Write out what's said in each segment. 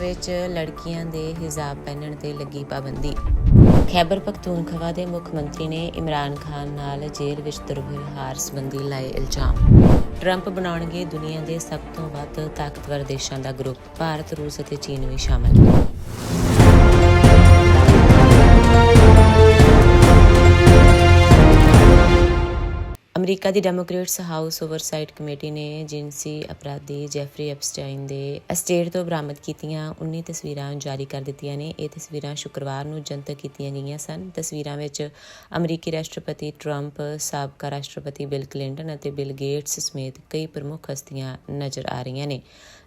ਵਿੱਚ ਲੜਕੀਆਂ ਦੇ ਹਿਜਾਬ ਪਹਿਨਣ ਤੇ ਲੱਗੀ ਪਾਬੰਦੀ। ਖੈਬਰ ਪਖਤੂਨਖਵਾ ਦੇ ਮੁੱਖ ਮੰਤਰੀ ਨੇ ਇਮਰਾਨ ਖਾਨ ਨਾਲ ਜੇਲ੍ਹ ਵਿੱਚ ਦੁਰਵਿਵਹਾਰ ਸੰਬੰਧੀ ਲਾਏ ਇਲਜ਼ਾਮ। ਟਰੰਪ ਬਣਾਉਣਗੇ ਦੁਨੀਆ ਦੇ ਸਭ ਤੋਂ ਵੱਧ ਤਾਕਤਵਰ ਦੇਸ਼ਾਂ ਦਾ ਗਰੁੱਪ, ਭਾਰਤ, ਰੂਸ ਅਤੇ ਚੀਨ ਵੀ ਸ਼ਾਮਲ। ਅਮਰੀਕਾ ਦੀ ਡੈਮੋਕ੍ਰੇਟਸ ਹਾਊਸ ਓਵਰਸਾਈਟ ਕਮੇਟੀ ਨੇ ਜਿਨਸੀ ਅਪਰਾਧੀ ਜੈਫਰੀ ਐਪਸਟਾਈਨ ਦੇ ਅਸਟੇਟ ਤੋਂ ਬਰਾਮਦ ਕੀਤੀਆਂ 19 ਤਸਵੀਰਾਂ ਜਾਰੀ ਕਰ ਦਿੱਤੀਆਂ ਨੇ। ਇਹ ਤਸਵੀਰਾਂ ਸ਼ੁੱਕਰਵਾਰ ਨੂੰ ਜਨਤਕ ਕੀਤੀਆਂ ਗਈਆਂ ਸਨ। ਤਸਵੀਰਾਂ ਵਿੱਚ ਅਮਰੀਕੀ ਰਾਸ਼ਟਰਪਤੀ ਟਰੰਪ, ਸਾਬਕਾ ਰਾਸ਼ਟਰਪਤੀ ਬਿਲ ਕਲਿੰਟਨ ਅਤੇ ਬਿਲ ਗੇਟਸ ਸਮੇਤ ਕਈ ਪ੍ਰਮੁੱਖ ਹਸਤੀਆਂ ਨਜ਼ਰ ਆ ਰਹੀਆਂ ਨੇ।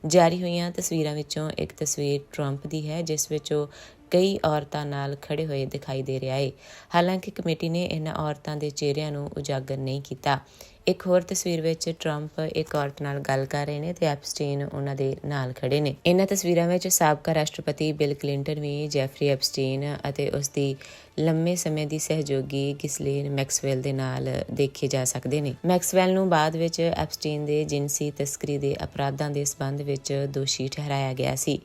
ਜਾਰੀ ਹੋਈਆਂ ਤਸਵੀਰਾਂ ਵਿੱਚੋਂ ਇੱਕ ਤਸਵੀਰ ਟਰੰਪ ਦੀ ਹੈ, ਜਿਸ ਵਿੱਚ ਉਹ ਕਈ ਔਰਤਾਂ ਨਾਲ ਖੜੇ ਹੋਏ ਦਿਖਾਈ ਦੇ ਰਿਹਾ ਹੈ ਹਾਲਾਂਕਿ ਕਮੇਟੀ ਨੇ ਇਹਨਾਂ ਔਰਤਾਂ ਦੇ ਚਿਹਰਿਆਂ ਨੂੰ ਉਜਾਗਰ ਨਹੀਂ ਕੀਤਾ। ਇੱਕ ਹੋਰ ਤਸਵੀਰ ਵਿੱਚ ਟਰੰਪ ਇੱਕ ਔਰਤ ਨਾਲ ਗੱਲ ਕਰ ਰਹੇ ਨੇ ਤੇ ਐਪਸਟੀਨ ਉਹਨਾਂ ਦੇ ਨਾਲ ਖੜੇ ਨੇ। ਇਹਨਾਂ ਤਸਵੀਰਾਂ ਵਿੱਚ ਸਾਬਕਾ ਰਾਸ਼ਟਰਪਤੀ ਬਿਲ ਕਲਿੰਟਨ ਵੀ ਜੈਫਰੀ ਐਪਸਟੀਨ ਅਤੇ ਉਸ ਦੀ ਲੰਮੇ ਸਮੇਂ ਦੀ ਸਹਿਯੋਗੀ ਗਿਸਲੀਨ ਮੈਕਸਵੈਲ ਦੇ ਨਾਲ ਦੇਖੇ ਜਾ ਸਕਦੇ ਨੇ। ਮੈਕਸਵੈਲ ਨੂੰ ਬਾਅਦ ਵਿੱਚ ਐਪਸਟੀਨ ਦੇ ਜਿਨਸੀ ਤਸਕਰੀ ਦੇ ਅਪਰਾਧਾਂ ਦੇ ਸਬੰਧ ਵਿੱਚ ਦੋਸ਼ੀ ਠਹਿਰਾਇਆ ਗਿਆ ਸੀ।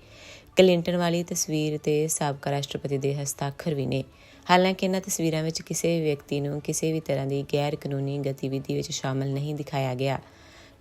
ਕਲਿੰਟਨ ਵਾਲੀ ਤਸਵੀਰ ਤੇ ਸਾਬਕਾ ਰਾਸ਼ਟਰਪਤੀ ਦੇ ਹਸਤਾਖਰ ਵੀ ਨੇ। ਹਾਲਾਂਕਿ ਇਹਨਾਂ ਤਸਵੀਰਾਂ ਵਿੱਚ ਕਿਸੇ ਵੀ ਵਿਅਕਤੀ ਨੂੰ ਕਿਸੇ ਵੀ ਤਰ੍ਹਾਂ ਦੀ ਗੈਰ ਕਾਨੂੰਨੀ ਗਤੀਵਿਧੀ ਵਿੱਚ ਸ਼ਾਮਲ ਨਹੀਂ ਦਿਖਾਇਆ ਗਿਆ।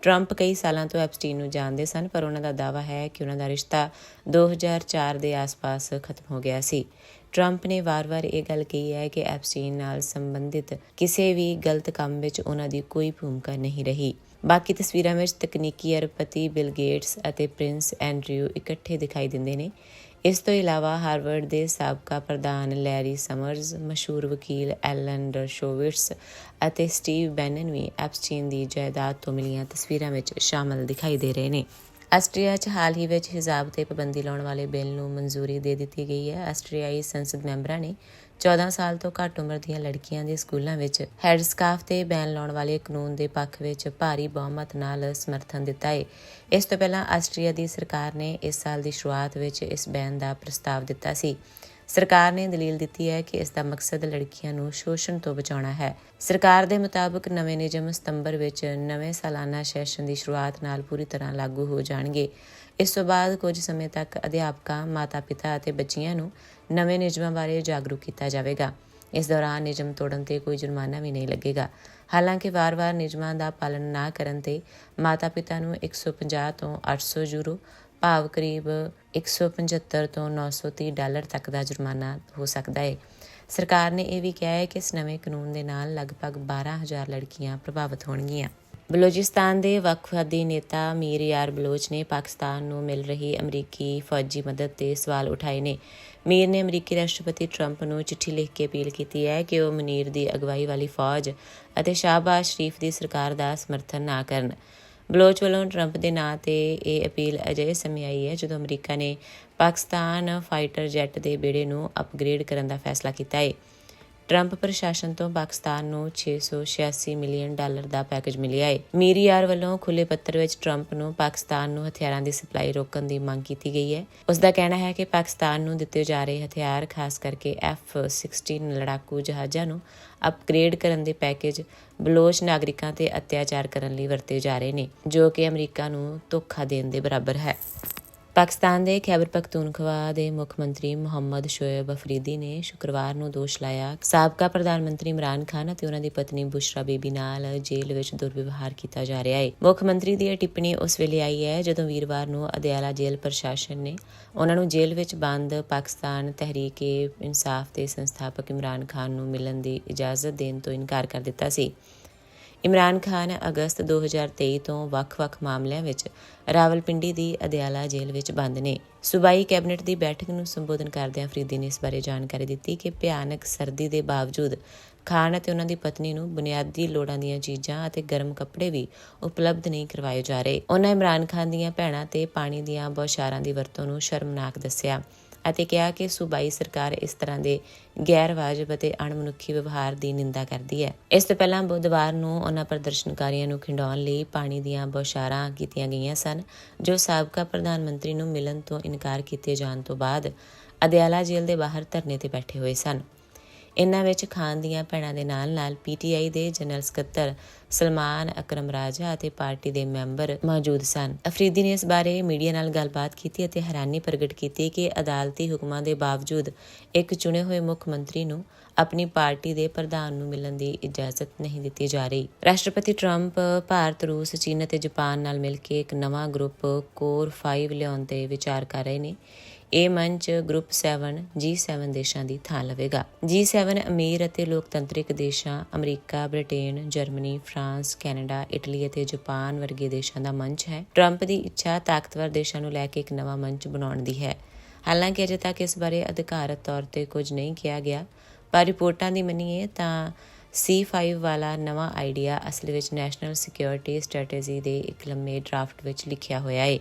ਟਰੰਪ ਕਈ ਸਾਲਾਂ ਤੋਂ ਐਪਸਟੀਨ ਨੂੰ ਜਾਣਦੇ ਸਨ, ਪਰ ਉਹਨਾਂ ਦਾ ਦਾਅਵਾ ਹੈ ਕਿ ਉਹਨਾਂ ਦਾ ਰਿਸ਼ਤਾ 2004 ਦੇ ਆਸ-ਪਾਸ ਖਤਮ ਹੋ ਗਿਆ ਸੀ। ਟਰੰਪ ਨੇ ਵਾਰ-ਵਾਰ ਇਹ ਗੱਲ ਕਹੀ ਹੈ ਕਿ ਐਪਸਟੀਨ ਨਾਲ ਸੰਬੰਧਿਤ ਕਿਸੇ ਵੀ ਗਲਤ ਕੰਮ ਵਿੱਚ ਉਹਨਾਂ ਦੀ ਕੋਈ ਭੂਮਿਕਾ ਨਹੀਂ ਰਹੀ। ਬਾਕੀ ਤਸਵੀਰਾਂ ਵਿੱਚ ਤਕਨੀਕੀ ਅਰਬਪਤੀ ਬਿਲ ਗੇਟਸ ਅਤੇ ਪ੍ਰਿੰਸ ਐਂਡਰਿਊ ਇਕੱਠੇ ਦਿਖਾਈ ਦਿੰਦੇ ਨੇ। ਇਸ ਤੋਂ ਇਲਾਵਾ ਹਾਰਵਰਡ ਦੇ ਸਾਬਕਾ ਪ੍ਰਧਾਨ ਲੈਰੀ ਸਮਰਜ਼, ਮਸ਼ਹੂਰ ਵਕੀਲ ਐਲਨ ਡਰਸ਼ੋਵਿਟਸ ਅਤੇ ਸਟੀਵ ਬੈਨਨ ਵੀ ਐਪਸਟੀਨ ਦੀ ਜਾਇਦਾਦ ਤੋਂ ਮਿਲੀਆਂ ਤਸਵੀਰਾਂ ਵਿੱਚ ਸ਼ਾਮਲ ਦਿਖਾਈ ਦੇ ਰਹੇ ਨੇ। ਆਸਟਰੀਆ 'ਚ ਹਾਲ ਹੀ ਵਿੱਚ ਹਿਜਾਬ ਤੇ ਪਾਬੰਦੀ ਲਾਉਣ ਵਾਲੇ ਬਿੱਲ ਨੂੰ ਮਨਜ਼ੂਰੀ ਦੇ ਦਿੱਤੀ ਗਈ ਹੈ। ਆਸਟਰੀਆਈ ਸੰਸਦ ਮੈਂਬਰਾਂ ਨੇ 14 ਸਾਲ ਤੋਂ ਘੱਟ ਉਮਰ ਦੀਆਂ ਲੜਕੀਆਂ ਦੇ ਸਕੂਲਾਂ ਵਿੱਚ ਹੈਡਸਕਾਰਫ ਤੇ ਬੈਨ ਲਾਉਣ ਵਾਲੇ ਕਾਨੂੰਨ ਦੇ ਪੱਖ ਵਿੱਚ ਭਾਰੀ ਬਹੁਮਤ ਨਾਲ ਸਮਰਥਨ ਦਿੱਤਾ ਹੈ ਇਸ ਤੋਂ ਪਹਿਲਾਂ ਆਸਟਰੀਆ ਦੀ ਸਰਕਾਰ ਨੇ ਇਸ ਸਾਲ ਦੀ ਸ਼ੁਰੂਆਤ ਵਿੱਚ ਇਸ ਬੈਨ ਦਾ ਪ੍ਰਸਤਾਵ ਦਿੱਤਾ ਸੀ। ਸਰਕਾਰ ਨੇ ਦਲੀਲ ਦਿੱਤੀ ਹੈ ਕਿ ਇਸ ਦਾ ਮਕਸਦ ਲੜਕੀਆਂ ਨੂੰ ਸ਼ੋਸ਼ਣ ਤੋਂ ਬਚਾਉਣਾ ਹੈ। ਸਰਕਾਰ ਦੇ ਮੁਤਾਬਕ ਨਵੇਂ ਨਿਯਮ ਸਤੰਬਰ ਵਿੱਚ ਨਵੇਂ ਸਾਲਾਨਾ ਸੈਸ਼ਨ ਦੀ ਸ਼ੁਰੂਆਤ ਨਾਲ ਪੂਰੀ ਤਰ੍ਹਾਂ ਲਾਗੂ ਹੋ ਜਾਣਗੇ। ਇਸ ਤੋਂ ਬਾਅਦ ਕੁਝ ਸਮੇਂ ਤੱਕ ਅਧਿਆਪਕਾਂ, ਮਾਤਾ-ਪਿਤਾ ਅਤੇ ਬੱਚੀਆਂ ਨੂੰ ਨਵੇਂ ਨਿਯਮਾਂ ਬਾਰੇ ਜਾਗਰੂਕ ਕੀਤਾ ਜਾਵੇਗਾ। ਇਸ ਦੌਰਾਨ ਨਿਯਮ ਤੋੜਨ ਤੇ ਕੋਈ ਜੁਰਮਾਨਾ ਵੀ ਨਹੀਂ ਲੱਗੇਗਾ। ਹਾਲਾਂਕਿ ਵਾਰ-ਵਾਰ ਨਿਯਮਾਂ ਦਾ ਪਾਲਣ ਨਾ ਕਰਨ ਤੇ ਮਾਤਾ-ਪਿਤਾ ਨੂੰ 150 ਤੋਂ 800 ਯੂਰੋ ਭਾਵ ਕਰੀਬ 175 ਤੋਂ 930 ਡਾਲਰ ਤੱਕ ਦਾ ਜੁਰਮਾਨਾ ਹੋ ਸਕਦਾ ਹੈ ਸਰਕਾਰ ਨੇ ਇਹ ਵੀ ਕਿਹਾ ਹੈ ਕਿ ਇਸ ਨਵੇਂ ਕਾਨੂੰਨ ਦੇ ਨਾਲ ਲਗਭਗ 12000 ਲੜਕੀਆਂ ਪ੍ਰਭਾਵਿਤ ਹੋਣਗੀਆਂ। ਬਲੋਚਿਸਤਾਨ ਦੇ ਵੱਖਵਾਦੀ ਨੇਤਾ ਮੀਰ ਯਾਰ ਬਲੋਚ ਨੇ ਪਾਕਿਸਤਾਨ ਨੂੰ ਮਿਲ ਰਹੀ ਅਮਰੀਕੀ ਫੌਜੀ ਮਦਦ ਤੇ ਸਵਾਲ ਉਠਾਏ ਨੇ। ਮੀਰ ਨੇ ਅਮਰੀਕੀ ਰਾਸ਼ਟਰਪਤੀ ਟਰੰਪ ਨੂੰ ਚਿੱਠੀ ਲਿਖ ਕੇ ਅਪੀਲ ਕੀਤੀ ਹੈ ਕਿ ਉਹ ਮਨੀਰ ਦੀ ਅਗਵਾਈ ਵਾਲੀ ਫੌਜ ਅਤੇ ਸ਼ਾਹਬਾਜ਼ ਸ਼ਰੀਫ ਦੀ ਸਰਕਾਰ ਦਾ ਸਮਰਥਨ ਨਾ ਕਰਨ। ਬਲੋਚ ਵੱਲੋਂ ਟਰੰਪ ਦੇ ਨਾਂ ਤੇ ਇਹ ਅਪੀਲ ਅਜੇ ਸਮੇਂ ਆਈ ਹੈ ਜਦੋਂ ਅਮਰੀਕਾ ਨੇ ਪਾਕਿਸਤਾਨ ਫਾਈਟਰ ਜੈਟ ਦੇ ਬੇੜੇ ਨੂੰ ਅਪਗ੍ਰੇਡ ਕਰਨ ਦਾ ਫੈਸਲਾ ਕੀਤਾ ਹੈ। ਟਰੰਪ ਪ੍ਰਸ਼ਾਸਨ ਤੋਂ ਪਾਕਿਸਤਾਨ ਨੂੰ 686 ਮਿਲੀਅਨ ਡਾਲਰ ਦਾ ਪੈਕੇਜ ਮਿਲਿਆ ਹੈ। ਮੀਰੀਆਰ ਵੱਲੋਂ ਖੁੱਲੇ ਪੱਤਰ ਵਿੱਚ ਟਰੰਪ ਨੂੰ ਪਾਕਿਸਤਾਨ ਨੂੰ ਹਥਿਆਰਾਂ ਦੀ ਸਪਲਾਈ ਰੋਕਣ ਦੀ ਮੰਗ ਕੀਤੀ ਗਈ ਹੈ। ਉਸ ਦਾ ਕਹਿਣਾ ਹੈ ਕਿ ਪਾਕਿਸਤਾਨ ਨੂੰ ਦਿੱਤੇ ਜਾ ਰਹੇ ਹਥਿਆਰ, ਖਾਸ ਕਰਕੇ F-16 ਲੜਾਕੂ ਜਹਾਜ਼ਾਂ ਨੂੰ ਅਪਗ੍ਰੇਡ ਕਰਨ ਦੇ ਪੈਕੇਜ ਬਲੋਚ ਨਾਗਰਿਕਾਂ ਤੇ ਅਤਿਆਚਾਰ ਕਰਨ ਲਈ ਵਰਤੇ ਜਾ ਰਹੇ ਨੇ, ਜੋ ਕਿ ਅਮਰੀਕਾ ਨੂੰ ਧੋਖਾ ਦੇਣ ਦੇ ਬਰਾਬਰ ਹੈ। ਪਾਕਿਸਤਾਨ ਦੇ ਖੈਬਰ ਪਖਤੂਨਖਵਾ ਦੇ ਮੁੱਖ ਮੰਤਰੀ ਮੁਹੰਮਦ ਸ਼ੋਇਬ ਅਫਰੀਦੀ ਨੇ ਸ਼ੁੱਕਰਵਾਰ ਨੂੰ ਦੋਸ਼ ਲਾਇਆ ਸਾਬਕਾ ਪ੍ਰਧਾਨ ਮੰਤਰੀ ਇਮਰਾਨ ਖਾਨ ਅਤੇ ਉਹਨਾਂ ਦੀ ਪਤਨੀ ਬੁਸ਼ਰਾ ਬੀਬੀ ਨਾਲ ਜੇਲ੍ਹ ਵਿੱਚ ਦੁਰਵਿਵਹਾਰ ਕੀਤਾ ਜਾ ਰਿਹਾ ਹੈ। ਮੁੱਖ ਮੰਤਰੀ ਦੀ ਇਹ ਟਿੱਪਣੀ ਉਸ ਵੇਲੇ ਆਈ ਹੈ ਜਦੋਂ ਵੀਰਵਾਰ ਨੂੰ ਅਦਿਆਲਾ ਜੇਲ੍ਹ ਪ੍ਰਸ਼ਾਸਨ ਨੇ ਉਹਨਾਂ ਨੂੰ ਜੇਲ੍ਹ ਵਿੱਚ ਬੰਦ ਪਾਕਿਸਤਾਨ ਤਹਿਰੀਕੇ ਇਨਸਾਫ ਦੇ ਸੰਸਥਾਪਕ ਇਮਰਾਨ ਖਾਨ ਨੂੰ ਮਿਲਣ ਦੀ ਇਜਾਜ਼ਤ ਦੇਣ ਤੋਂ ਇਨਕਾਰ ਕਰ ਦਿੱਤਾ ਸੀ। ਇਮਰਾਨ ਖਾਨ ਅਗਸਤ 2023 ਤੋਂ ਵੱਖ-ਵੱਖ ਮਾਮਲਿਆਂ ਵਿੱਚ ਰਾਵਲਪਿੰਡੀ ਦੀ ਅਦਿਆਲਾ ਜੇਲ੍ਹ ਵਿੱਚ ਬੰਦ ਨੇ। ਸੂਬਾਈ ਕੈਬਨਿਟ ਦੀ ਬੈਠਕ ਨੂੰ ਸੰਬੋਧਨ ਕਰਦਿਆਂ ਫਰੀਦੀ ਨੇ ਇਸ ਬਾਰੇ ਜਾਣਕਾਰੀ ਦਿੱਤੀ ਕਿ ਭਿਆਨਕ ਸਰਦੀ ਦੇ ਬਾਵਜੂਦ ਖਾਨ ਅਤੇ ਉਹਨਾਂ ਦੀ ਪਤਨੀ ਨੂੰ ਬੁਨਿਆਦੀ ਲੋੜਾਂ ਦੀਆਂ ਚੀਜ਼ਾਂ ਅਤੇ ਗਰਮ ਕੱਪੜੇ ਵੀ ਉਪਲਬਧ ਨਹੀਂ ਕਰਵਾਏ ਜਾ ਰਹੇ। ਉਹਨਾਂ ਇਮਰਾਨ ਖਾਨ ਦੀਆਂ ਭੈਣਾਂ ਤੇ ਪਾਣੀ ਦੀਆਂ ਬੌਸ਼ਾਰਾਂ ਦੀ ਵਰਤੋਂ ਨੂੰ ਸ਼ਰਮਨਾਕ ਦੱਸਿਆ। ਅਤੇ ਕਿਹਾ ਕਿ ਸੂਬਾਈ ਸਰਕਾਰ ਇਸ ਤਰ੍ਹਾਂ ਦੇ ਗੈਰ ਵਾਜਬ ਅਤੇ ਅਣਮਨੁੱਖੀ ਵਿਵਹਾਰ ਦੀ ਨਿੰਦਾ ਕਰਦੀ ਹੈ। ਇਸ ਤੋਂ ਪਹਿਲਾਂ ਬੁੱਧਵਾਰ ਨੂੰ ਉਹਨਾਂ ਪ੍ਰਦਰਸ਼ਨਕਾਰੀਆਂ ਨੂੰ ਖਿੰਡਾਉਣ ਲਈ ਪਾਣੀ ਦੀਆਂ ਬੌਸ਼ਾਰਾਂ ਕੀਤੀਆਂ ਗਈਆਂ ਸਨ, ਜੋ ਸਾਬਕਾ ਪ੍ਰਧਾਨ ਮੰਤਰੀ ਨੂੰ ਮਿਲਣ ਤੋਂ ਇਨਕਾਰ ਕੀਤੇ ਜਾਣ ਤੋਂ ਬਾਅਦ ਅਦਿਆਲਾ ਜੇਲ੍ਹ ਦੇ ਬਾਹਰ ਧਰਨੇ ਤੇ ਬੈਠੇ ਹੋਏ ਸਨ। ਇਨ੍ਹਾਂ ਵਿੱਚ ਖਾਨ ਦੀਆਂ ਭੈਣਾਂ ਦੇ ਨਾਲ-ਨਾਲ ਪੀਟੀਆਈ ਦੇ ਜਨਰਲ ਸਕੱਤਰ ਸਲਮਾਨ ਅਕਰਮ ਰਾਜਾ ਅਤੇ ਪਾਰਟੀ ਦੇ ਮੈਂਬਰ ਮੌਜੂਦ ਸਨ। ਅਫਰੀਦੀ ਨੇ ਇਸ ਬਾਰੇ ਮੀਡੀਆ ਨਾਲ ਗੱਲਬਾਤ ਕੀਤੀ ਅਤੇ ਹੈਰਾਨੀ ਪ੍ਰਗਟ ਕੀਤੀ ਕਿ ਅਦਾਲਤੀ ਹੁਕਮਾਂ ਦੇ ਬਾਵਜੂਦ ਇੱਕ ਚੁਣੇ ਹੋਏ ਮੁੱਖ ਮੰਤਰੀ ਨੂੰ ਆਪਣੀ ਪਾਰਟੀ ਦੇ ਪ੍ਰਧਾਨ ਨੂੰ ਮਿਲਣ ਦੀ ਇਜਾਜ਼ਤ ਨਹੀਂ ਦਿੱਤੀ ਜਾ ਰਹੀ। ਰਾਸ਼ਟਰਪਤੀ ਟਰੰਪ ਭਾਰਤ, ਰੂਸ, ਚੀਨ ਅਤੇ ਜਾਪਾਨ ਨਾਲ ਮਿਲ ਕੇ ਇੱਕ ਨਵਾਂ ਗਰੁੱਪ ਕੋਰ 5 ਲਿਆਉਣ ਤੇ ਵਿਚਾਰ ਕਰ ਰਹੇ ਨੇ। ਇਹ ਮੰਚ ਗਰੁੱਪ 7 G7 ਦੇਸ਼ਾਂ ਦੀ ਥਾਂ ਲਵੇਗਾ। G7 ਅਮੀਰ ਅਤੇ ਲੋਕਤੰਤਰਿਕ ਦੇਸ਼ਾਂ, America, Britain, Germany, France, Canada, Italy ਅਤੇ ਜਾਪਾਨ ਵਰਗੇ ਦੇਸ਼ਾਂ ਦਾ ਮੰਚ ਹੈ। ਟਰੰਪ ਦੀ ਇੱਛਾ ਤਾਕਤਵਰ ਦੇਸ਼ਾਂ ਨੂੰ ਲੈ ਕੇ ਇੱਕ ਨਵਾਂ ਮੰਚ ਬਣਾਉਣ ਦੀ ਹੈ। ਹਾਲਾਂਕਿ ਅਜੇ ਤੱਕ ਇਸ ਬਾਰੇ ਅਧਿਕਾਰਤ ਤੌਰ ਤੇ ਕੁਝ ਨਹੀਂ ਕਿਹਾ ਗਿਆ, ਪਰ ਰਿਪੋਰਟਾਂ ਦੀ ਮੰਨੀਏ ਤਾਂ C5 ਵਾਲਾ ਨਵਾਂ ਆਈਡੀਆ ਅਸਲ ਵਿੱਚ ਨੈਸ਼ਨਲ ਸਿਕਿਉਰਿਟੀ ਸਟ੍ਰੈਟੇਜੀ ਦੇ ਇੱਕ ਲੰਮੇ ਡਰਾਫਟ ਵਿੱਚ ਲਿਖਿਆ ਹੋਇਆ ਹੈ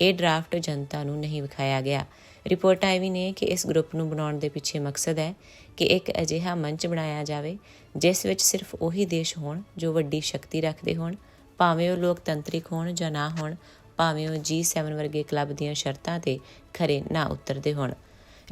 ਇਹ ਡਰਾਫਟ ਜਨਤਾ ਨੂੰ ਨਹੀਂ ਵਿਖਾਇਆ ਗਿਆ। ਰਿਪੋਰਟਾਂ ਇਹ ਵੀ ਨੇ ਕਿ ਇਸ ਗਰੁੱਪ ਨੂੰ ਬਣਾਉਣ ਦੇ ਪਿੱਛੇ ਮਕਸਦ ਹੈ ਕਿ ਇੱਕ ਅਜਿਹਾ ਮੰਚ ਬਣਾਇਆ ਜਾਵੇ, ਜਿਸ ਵਿੱਚ ਸਿਰਫ ਉਹੀ ਦੇਸ਼ ਹੋਣ ਜੋ ਵੱਡੀ ਸ਼ਕਤੀ ਰੱਖਦੇ ਹੋਣ, ਭਾਵੇਂ ਉਹ ਲੋਕਤੰਤਰਿਕ ਹੋਣ ਜਾਂ ਨਾ ਹੋਣ, ਭਾਵੇਂ ਉਹ G7 ਵਰਗੇ ਕਲੱਬ ਦੀਆਂ ਸ਼ਰਤਾਂ ਤੇ ਖਰੇ ਨਾ ਉਤਰਦੇ ਹੋਣ।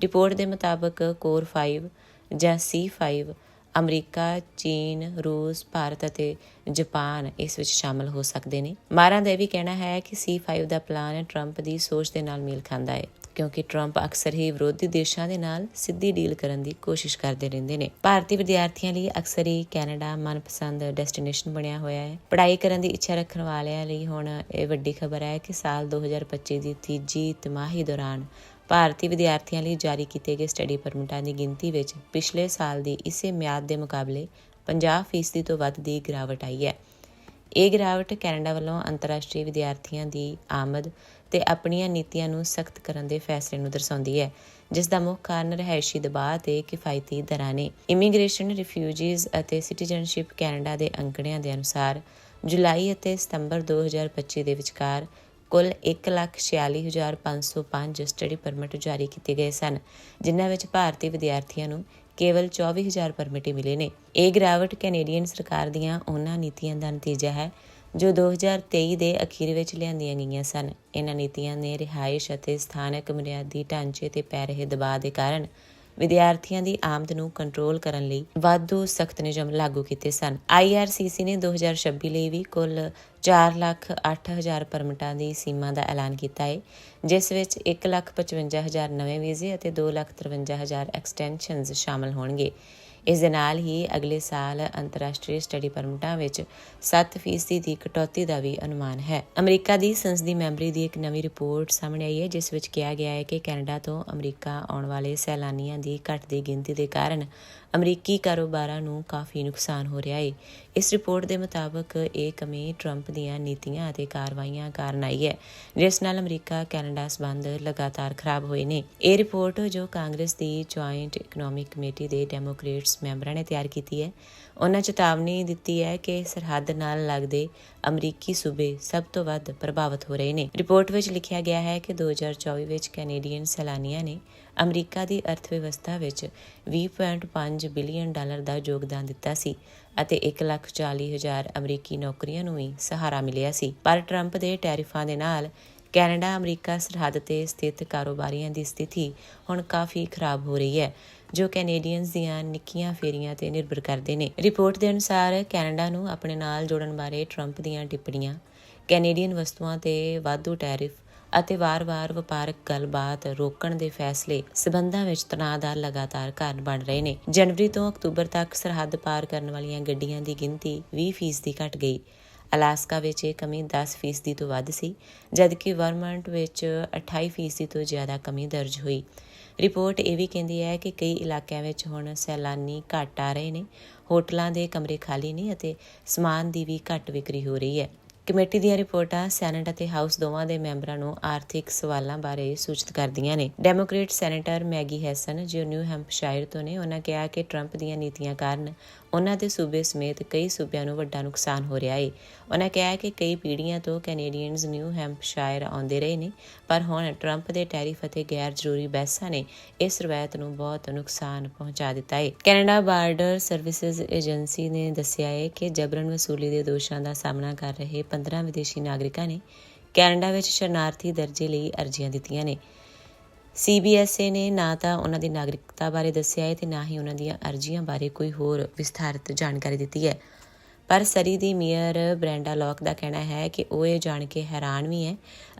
ਰਿਪੋਰਟ ਦੇ ਮੁਤਾਬਕ ਕੋਰ 5 ਜਾਂ C5 ਅਮਰੀਕਾ, ਚੀਨ, ਰੂਸ, ਭਾਰਤ ਅਤੇ ਜਾਪਾਨ ਇਸ ਵਿੱਚ ਸ਼ਾਮਲ ਹੋ ਸਕਦੇ ਨੇ। ਮਾਰਾਂ ਦਾ ਇਹ ਵੀ ਕਹਿਣਾ ਹੈ ਕਿ C5 ਦਾ ਪਲਾਨ ਟਰੰਪ ਦੀ ਸੋਚ ਦੇ ਨਾਲ ਮੇਲ ਖਾਂਦਾ ਹੈ, ਕਿਉਂਕਿ ਟਰੰਪ ਅਕਸਰ ਹੀ ਵਿਰੋਧੀ ਦੇਸ਼ਾਂ ਦੇ ਨਾਲ ਸਿੱਧੀ ਡੀਲ ਕਰਨ ਦੀ ਕੋਸ਼ਿਸ਼ ਕਰਦੇ ਰਹਿੰਦੇ ਨੇ। ਭਾਰਤੀ ਵਿਦਿਆਰਥੀਆਂ ਲਈ ਅਕਸਰ ਹੀ ਕੈਨੇਡਾ ਮਨਪਸੰਦ ਡੈਸਟੀਨੇਸ਼ਨ ਬਣਿਆ ਹੋਇਆ ਹੈ। ਪੜ੍ਹਾਈ ਕਰਨ ਦੀ ਇੱਛਾ ਰੱਖਣ ਵਾਲਿਆਂ ਲਈ ਹੁਣ ਇਹ ਵੱਡੀ ਖਬਰ ਹੈ ਕਿ ਸਾਲ 2025 ਦੀ ਤੀਜੀ ਤਿਮਾਹੀ ਦੌਰਾਨ ਭਾਰਤੀ ਵਿਦਿਆਰਥੀਆਂ ਲਈ ਜਾਰੀ ਕੀਤੇ ਗਏ ਸਟੱਡੀ ਪਰਮਿਟਾਂ ਦੀ ਗਿਣਤੀ ਵਿੱਚ ਪਿਛਲੇ ਸਾਲ ਦੀ ਇਸੇ ਮਿਆਦ ਦੇ ਮੁਕਾਬਲੇ 50% ਤੋਂ ਵੱਧ ਦੀ ਗਿਰਾਵਟ ਆਈ ਹੈ। ਇਹ ਗਿਰਾਵਟ ਕੈਨੇਡਾ ਵੱਲੋਂ ਅੰਤਰਰਾਸ਼ਟਰੀ ਵਿਦਿਆਰਥੀਆਂ ਦੀ ਆਮਦ ਤੇ ਆਪਣੀਆਂ ਨੀਤੀਆਂ ਨੂੰ ਸਖਤ ਕਰਨ ਦੇ ਫੈਸਲੇ ਨੂੰ ਦਰਸਾਉਂਦੀ ਹੈ, ਜਿਸ ਦਾ ਮੁੱਖ ਕਾਰਨ ਰਿਹਾਇਸ਼ੀ ਦਬਾਅ ਤੇ ਕਿਫਾਇਤੀ ਦਰਾਂ ਨੇ। ਇਮੀਗ੍ਰੇਸ਼ਨ, ਰਿਫਿਊਜੀਜ਼ ਅਤੇ ਸਿਟੀਜ਼ਨਸ਼ਿਪ ਕੈਨੇਡਾ ਦੇ ਅੰਕੜਿਆਂ ਦੇ ਅਨੁਸਾਰ ਜੁਲਾਈ ਅਤੇ ਸਤੰਬਰ 2025 ਦੇ ਵਿਚਕਾਰ ਕੁੱਲ 146505 ਸਟੱਡੀ ਪਰਮਿਟ ਜਾਰੀ ਕੀਤੇ ਗਏ ਸਨ, ਜਿਨ੍ਹਾਂ ਵਿੱਚ ਭਾਰਤੀ ਵਿਦਿਆਰਥੀਆਂ ਨੂੰ ਕੇਵਲ 24000 ਪਰਮਿਟ ਮਿਲੇ ਨੇ। ਇਹ ਗਿਰਾਵਟ ਕੈਨੇਡੀਅਨ ਸਰਕਾਰ ਦੀਆਂ ਉਹਨਾਂ ਨੀਤੀਆਂ ਦਾ ਨਤੀਜਾ ਹੈ, ਜੋ 2023 ਦੇ ਅਖੀਰ ਵਿੱਚ ਲਿਆਂਦੀਆਂ ਗਈਆਂ ਸਨ। ਇਹਨਾਂ ਨੀਤੀਆਂ ਨੇ ਰਿਹਾਇਸ਼ ਅਤੇ ਸਥਾਨਕ ਬੁਨਿਆਦੀ ਢਾਂਚੇ ਤੇ ਪੈ ਰਹੇ ਦਬਾਅ ਦੇ ਕਾਰਨ ਵਿਦਿਆਰਥੀਆਂ ਦੀ ਆਮਦ ਨੂੰ ਕੰਟਰੋਲ ਕਰਨ ਲਈ ਵਾਧੂ ਸਖਤ ਨਿਯਮ ਲਾਗੂ ਕੀਤੇ ਸਨ। IRCC ਨੇ 2026 ਲਈ ਵੀ ਕੁੱਲ 4 ਲੱਖ 8000 ਪਰਮਿਟਾਂ ਦੀ ਸੀਮਾ ਦਾ ਐਲਾਨ ਕੀਤਾ ਹੈ ਜਿਸ ਵਿੱਚ 1 ਲੱਖ 55000 ਨਵੇਂ ਵੀਜ਼ੇ ਅਤੇ 2 ਲੱਖ 53000 ਐਕਸਟੈਂਸ਼ਨਸ ਸ਼ਾਮਲ ਹੋਣਗੇ। ਇਸ ਦੇ ਨਾਲ ਹੀ ਅਗਲੇ ਸਾਲ ਅੰਤਰਰਾਸ਼ਟਰੀ ਸਟੱਡੀ ਪਰਮਿਟਾਂ ਵਿੱਚ 7% ਦੀ ਕਟੌਤੀ ਦਾ ਵੀ ਅਨੁਮਾਨ ਹੈ। ਅਮਰੀਕਾ ਦੀ ਸੰਸਦੀ ਮੈਂਬਰੀ ਦੀ ਇੱਕ ਨਵੀਂ ਰਿਪੋਰਟ ਸਾਹਮਣੇ ਆਈ ਹੈ, ਜਿਸ ਵਿੱਚ ਕਿਹਾ ਗਿਆ ਹੈ ਕਿ ਕੈਨੇਡਾ ਤੋਂ ਅਮਰੀਕਾ ਆਉਣ ਵਾਲੇ ਸੈਲਾਨੀਆਂ ਦੀ ਘਟਦੀ ਗਿਣਤੀ ਦੇ ਕਾਰਨ ਅਮਰੀਕੀ ਕਾਰੋਬਾਰਾਂ ਨੂੰ ਕਾਫੀ ਨੁਕਸਾਨ ਹੋ ਰਿਹਾ ਹੈ। ਇਸ ਰਿਪੋਰਟ ਦੇ ਮੁਤਾਬਕ ਇਹ ਕਮੀ ਟਰੰਪ ਦੀਆਂ ਨੀਤੀਆਂ ਅਤੇ ਕਾਰਵਾਈਆਂ ਕਾਰਨ ਆਈ ਹੈ, ਜਿਸ ਨਾਲ ਅਮਰੀਕਾ, ਕੈਨੇਡਾ ਸੰਬੰਧ ਲਗਾਤਾਰ ਖਰਾਬ ਹੋਏ ਨੇ। ਇਹ ਰਿਪੋਰਟ ਜੋ ਕਾਂਗਰਸ ਦੀ ਜੁਆਇੰਟ ਇਕਨੋਮਿਕ ਕਮੇਟੀ ਦੇ ਡੈਮੋਕ੍ਰੇਟਸ ਮੈਂਬਰਾਂ ਨੇ ਤਿਆਰ ਕੀਤੀ ਹੈ। ਉਹਨਾਂ ਚੇਤਾਵਨੀ ਦਿੱਤੀ ਹੈ ਕਿ ਸਰਹੱਦ ਨਾਲ ਲੱਗਦੇ ਅਮਰੀਕੀ ਸੂਬੇ ਸਭ ਤੋਂ ਵੱਧ ਪ੍ਰਭਾਵਿਤ ਹੋ ਰਹੇ ਨੇ। ਰਿਪੋਰਟ ਵਿੱਚ ਲਿਖਿਆ ਗਿਆ ਹੈ ਕਿ 2024 ਵਿੱਚ ਕੈਨੇਡੀਅਨ ਸੈਲਾਨੀਆਂ ਨੇ ਅਮਰੀਕਾ ਦੀ ਅਰਥਵਿਵਸਥਾ ਵਿੱਚ 20.5 ਬਿਲੀਅਨ ਡਾਲਰ ਦਾ ਯੋਗਦਾਨ ਦਿੱਤਾ ਸੀ ਅਤੇ 1,40,000 ਅਮਰੀਕੀ ਨੌਕਰੀਆਂ ਨੂੰ ਵੀ ਸਹਾਰਾ ਮਿਲਿਆ ਸੀ। ਪਰ ਟਰੰਪ ਦੇ ਟੈਰਿਫਾਂ ਦੇ ਨਾਲ ਕੈਨੇਡਾ ਅਮਰੀਕਾ ਸਰਹੱਦ ਤੇ ਸਥਿਤ ਕਾਰੋਬਾਰੀਆਂ ਦੀ ਸਥਿਤੀ ਹੁਣ ਕਾਫੀ ਖਰਾਬ ਹੋ ਰਹੀ ਹੈ। ਜੋ ਕੈਨੇਡੀਅਨਸ ਦੀਆਂ ਨਿੱਕੀਆਂ ਫੇਰੀਆਂ ਤੇ ਨਿਰਭਰ ਕਰਦੇ ਨੇ। ਰਿਪੋਰਟ ਦੇ ਅਨੁਸਾਰ ਕੈਨੇਡਾ ਨੂੰ ਆਪਣੇ ਨਾਲ ਜੋੜਨ ਬਾਰੇ ਟਰੰਪ ਦੀਆਂ ਟਿੱਪਣੀਆਂ, ਕੈਨੇਡੀਅਨ ਵਸਤੂਆਂ ਤੇ ਵਾਧੂ ਟੈਰਿਫ ਅਤੇ ਵਾਰ-ਵਾਰ ਵਪਾਰਕ ਗੱਲਬਾਤ ਰੋਕਣ ਦੇ ਫੈਸਲੇ ਸਬੰਧਾਂ ਵਿੱਚ ਤਣਾਅ ਦਾ ਲਗਾਤਾਰ ਕਾਰਨ ਬਣ ਰਹੇ ਨੇ। ਜਨਵਰੀ ਤੋਂ ਅਕਤੂਬਰ ਤੱਕ ਸਰਹੱਦ ਪਾਰ ਕਰਨ ਵਾਲੀਆਂ ਗੱਡੀਆਂ ਦੀ ਗਿਣਤੀ 20% ਘਟ ਗਈ। ਅਲਾਸਕਾ ਵਿੱਚ ਇਹ ਕਮੀ 10% ਤੋਂ ਵੱਧ ਸੀ, ਜਦਕਿ ਵਰਮੰਟ ਵਿੱਚ 28% ਤੋਂ ਜ਼ਿਆਦਾ ਕਮੀ ਦਰਜ ਹੋਈ। ਰਿਪੋਰਟ ਇਹ ਵੀ ਕਹਿੰਦੀ ਹੈ ਕਿ ਕਈ ਇਲਾਕਿਆਂ ਵਿੱਚ ਹੁਣ ਸੈਲਾਨੀ ਘੱਟ ਆ ਰਹੇ ਨੇ, ਹੋਟਲਾਂ ਦੇ ਕਮਰੇ ਖਾਲੀ ਨੇ ਅਤੇ ਸਮਾਨ ਦੀ ਵੀ ਘੱਟ ਵਿਕਰੀ ਹੋ ਰਹੀ ਹੈ। ਕਮੇਟੀ ਦੀਆਂ ਰਿਪੋਰਟਾਂ ਸੈਨੇਟ ਅਤੇ ਹਾਊਸ ਦੋਵਾਂ ਦੇ ਮੈਂਬਰਾਂ ਨੂੰ ਆਰਥਿਕ ਸਵਾਲਾਂ ਬਾਰੇ ਸੂਚਿਤ ਕਰਦੀਆਂ ਨੇ। ਡੈਮੋਕ੍ਰੇਟ ਸੈਨੇਟਰ ਮੈਗੀ ਹੈਸਨ ਜੋ ਨਿਊ ਹੈਂਪਸ਼ਾਇਰ ਤੋਂ ਨੇ, ਉਹਨਾਂ ਕਿਹਾ ਕਿ ਟਰੰਪ ਦੀਆਂ ਨੀਤੀਆਂ ਕਾਰਨ ਉਹਨਾਂ ਦੇ ਸੂਬੇ ਸਮੇਤ ਕਈ ਸੂਬਿਆਂ ਨੂੰ ਵੱਡਾ ਨੁਕਸਾਨ ਹੋ ਰਿਹਾ ਹੈ ਉਹਨਾਂ ਕਿਹਾ ਕਿ ਕਈ ਪੀੜ੍ਹੀਆਂ ਤੋਂ ਕੈਨੇਡੀਅਨਸ ਨਿਊ ਹੈਂਪਸ਼ਾਇਰ ਆਉਂਦੇ ਰਹੇ ਨੇ, ਪਰ ਹੁਣ ਟਰੰਪ ਦੇ ਟੈਰਿਫ ਅਤੇ ਗੈਰ ਜ਼ਰੂਰੀ ਬਹਿਸਾਂ ਨੇ ਇਸ ਰਵਾਇਤ ਨੂੰ ਬਹੁਤ ਨੁਕਸਾਨ ਪਹੁੰਚਾ ਦਿੱਤਾ ਹੈ ਕੈਨੇਡਾ ਬਾਰਡਰ ਸਰਵਿਸਿਜ਼ ਏਜੰਸੀ ਨੇ ਦੱਸਿਆ ਹੈ ਕਿ ਜਬਰਨ ਵਸੂਲੀ ਦੇ ਦੋਸ਼ਾਂ ਦਾ ਸਾਹਮਣਾ ਕਰ ਰਹੇ 15 ਵਿਦੇਸ਼ੀ ਨਾਗਰਿਕਾਂ ਨੇ ਕੈਨੇਡਾ ਵਿੱਚ ਸ਼ਰਨਾਰਥੀ ਦਰਜੇ ਲਈ ਅਰਜ਼ੀਆਂ ਦਿੱਤੀਆਂ ਨੇ। ਸੀਬੀਐਸਏ ਨੇ ਨਾ ਤਾਂ ਉਹਨਾਂ ਦੀ ਨਾਗਰਿਕਤਾ ਬਾਰੇ ਦੱਸਿਆ ਹੈ ਤੇ ਨਾ ਹੀ ਉਹਨਾਂ ਦੀਆਂ ਅਰਜ਼ੀਆਂ ਬਾਰੇ ਕੋਈ ਹੋਰ ਵਿਸਥਾਰਿਤ ਜਾਣਕਾਰੀ ਦਿੱਤੀ ਹੈ। ਪਰ ਸਰੀ ਦੀ ਮੇਅਰ ਬ੍ਰੈਂਡਾ ਲੌਕ ਦਾ ਕਹਿਣਾ ਹੈ ਕਿ ਉਹ ਇਹ ਜਾਣ ਕੇ ਹੈਰਾਨ ਵੀ ਹੈ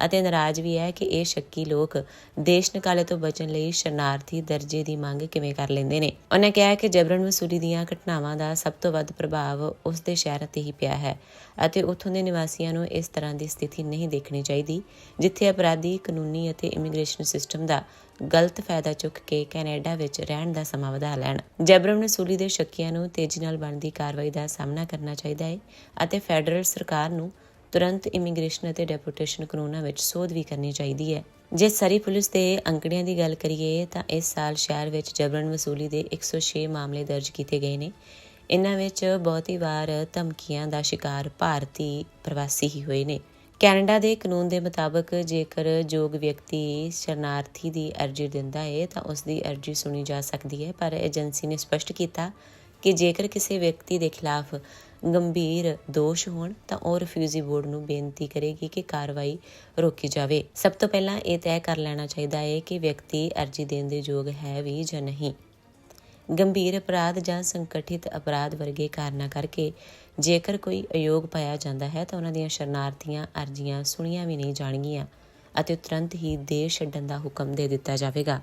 ਅਤੇ ਨਾਰਾਜ਼ ਵੀ ਹੈ ਕਿ ਇਹ ਸ਼ੱਕੀ ਲੋਕ ਦੇਸ਼ ਨਿਕਾਲੇ ਤੋਂ ਬਚਣ ਲਈ ਸ਼ਰਨਾਰਥੀ ਦਰਜੇ ਦੀ ਮੰਗ ਕਿਵੇਂ ਕਰ ਲੈਂਦੇ ਨੇ। ਉਹਨੇ ਕਿਹਾ ਕਿ ਜਬਰਨ ਵਸੂਲੀ ਦੀਆਂ ਘਟਨਾਵਾਂ ਦਾ ਸਭ ਤੋਂ ਵੱਧ ਪ੍ਰਭਾਵ ਉਸ ਦੇ ਸ਼ਹਿਰ ਤੇ ਹੀ ਪਿਆ ਹੈ ਅਤੇ ਉੱਥੋਂ ਦੇ ਨਿਵਾਸੀਆਂ ਨੂੰ ਇਸ ਤਰ੍ਹਾਂ ਦੀ ਸਥਿਤੀ ਨਹੀਂ ਦੇਖਣੀ ਚਾਹੀਦੀ, ਜਿੱਥੇ ਅਪਰਾਧੀ ਕਾਨੂੰਨੀ ਅਤੇ ਇਮੀਗ੍ਰੇਸ਼ਨ ਸਿਸਟਮ ਦਾ ਗਲਤ ਫਾਇਦਾ ਚੁੱਕ ਕੇ ਕੈਨੇਡਾ ਵਿੱਚ ਰਹਿਣ ਦਾ ਸਮਾਂ ਵਧਾ ਲੈਣ। ਜਬਰਨ ਵਸੂਲੀ ਦੇ ਸ਼ੱਕੀਆਂ ਨੂੰ ਤੇਜ਼ੀ ਨਾਲ ਬਣਦੀ ਕਾਰਵਾਈ ਦਾ ਸਾਹਮਣਾ ਕਰਨਾ ਚਾਹੀਦਾ ਹੈ ਅਤੇ ਫੈਡਰਲ ਸਰਕਾਰ ਨੂੰ ਤੁਰੰਤ ਇਮੀਗ੍ਰੇਸ਼ਨ ਅਤੇ ਡੈਪੂਟੇਸ਼ਨ ਕਾਨੂੰਨਾਂ ਵਿੱਚ ਸੋਧ ਵੀ ਕਰਨੀ ਚਾਹੀਦੀ ਹੈ। ਜੇ ਸਰੀ ਪੁਲਿਸ ਦੇ ਅੰਕੜਿਆਂ ਦੀ ਗੱਲ ਕਰੀਏ ਤਾਂ ਇਸ ਸਾਲ ਸ਼ਹਿਰ ਵਿੱਚ ਜਬਰਨ ਵਸੂਲੀ ਦੇ 106 ਮਾਮਲੇ ਦਰਜ ਕੀਤੇ ਗਏ ਨੇ। ਇਨ੍ਹਾਂ ਵਿੱਚ ਬਹੁਤੀ ਵਾਰ ਧਮਕੀਆਂ ਦਾ ਸ਼ਿਕਾਰ ਭਾਰਤੀ ਪ੍ਰਵਾਸੀ ਹੀ ਹੋਏ ਨੇ। ਕੈਨੇਡਾ ਦੇ ਕਾਨੂੰਨ ਦੇ ਮੁਤਾਬਕ ਜੇਕਰ ਯੋਗ ਵਿਅਕਤੀ ਸ਼ਰਨਾਰਥੀ ਦੀ ਅਰਜ਼ੀ ਦਿੰਦਾ ਹੈ ਤਾਂ ਉਸ ਦੀ ਅਰਜ਼ੀ ਸੁਣੀ ਜਾ ਸਕਦੀ ਹੈ। ਪਰ ਏਜੰਸੀ ਨੇ ਸਪਸ਼ਟ ਕੀਤਾ ਕਿ ਜੇਕਰ ਕਿਸੇ ਵਿਅਕਤੀ ਦੇ ਖਿਲਾਫ ਗੰਭੀਰ ਦੋਸ਼ ਹੋਣ, ਤਾਂ ਉਹ ਰਿਫਿਊਜੀ ਬੋਰਡ ਨੂੰ ਬੇਨਤੀ ਕਰੇਗੀ ਕਿ ਕਾਰਵਾਈ ਰੋਕੀ ਜਾਵੇ। ਸਭ ਤੋਂ ਪਹਿਲਾਂ ਇਹ ਤੈਅ ਕਰ ਲੈਣਾ ਚਾਹੀਦਾ ਹੈ ਕਿ ਵਿਅਕਤੀ ਅਰਜ਼ੀ ਦੇਣ ਦੇ ਯੋਗ ਹੈ ਵੀ ਜਾਂ ਨਹੀਂ। ਗੰਭੀਰ ਅਪਰਾਧ ਜਾਂ ਸੰਗਠਿਤ ਅਪਰਾਧ ਵਰਗੇ ਕਾਰਨਾਂ ਕਰਕੇ ਜੇਕਰ ਕੋਈ ਅਯੋਗ ਪਾਇਆ ਜਾਂਦਾ ਹੈ ਤਾਂ ਉਹਨਾਂ ਦੀਆਂ ਸ਼ਰਨਾਰਥੀਆਂ ਅਰਜ਼ੀਆਂ ਸੁਣੀਆਂ ਵੀ ਨਹੀਂ ਜਾਣਗੀਆਂ ਅਤੇ ਤੁਰੰਤ ਹੀ ਦੇਸ਼ ਛੱਡਣ ਦਾ ਹੁਕਮ ਦੇ ਦਿੱਤਾ ਜਾਵੇਗਾ।